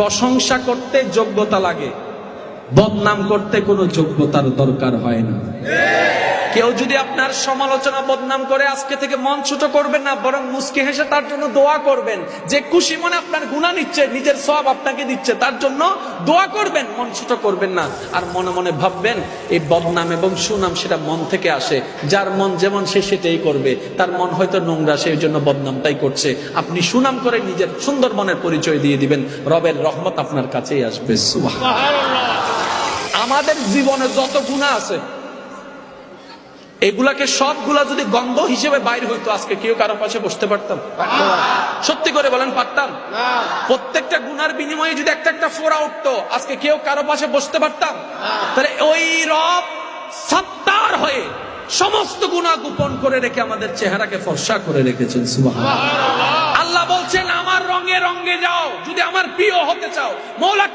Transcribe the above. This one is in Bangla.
প্রশংসা করতে যোগ্যতা লাগে বদনাম করতে কোনো যোগ্যতার দরকার হয় না। কেউ যদি আপনার সমালোচনা বদনাম করে আজকে থেকে মন ছোট করবেন না, বরং মুসকে হেসে তার জন্য দোয়া করবেন। যে খুশি মনে আপনার গুণা নিচ্ছে, নিজের সব আপনাকে দিচ্ছে, তার জন্য দোয়া করবেন, মন ছোট করবেন না। আর মনে মনে ভাববেন, এই বদনাম এবং সুনাম সেটা মন থেকে আসে। যার মন যেমন সে সেটাই করবে, তার মন হয়তো নোংরা সেই জন্য বদনামটাই করছে। আপনি সুনাম করে নিজের সুন্দর মনের পরিচয় দিয়ে দিবেন, রবের রহমত আপনার কাছেই আসবে। আমাদের জীবনে যত গুণা আছে এগুলাকে সবগুলা যদি গন্ধ হিসেবে বাইর হইতো আজকে কেউ কারও পাশে বসতে পারতাম? সত্যি করে বলেন পারতাম? প্রত্যেকটা গুনার বিনিময়ে যদি একটা একটা ফোড়া উঠতো আজকে কেউ কারও পাশে বসতে পারতাম? তাহলে ওই রব সত্তার হয়ে সমস্ত গুণা গোপন করে রেখে আমাদের চেহারাকে ফর্সা করে রেখেছেন আল্লাহ বলছেন আমার রঙে রঙে যাও যদি আমার প্রিয় হতে চাও মৌলা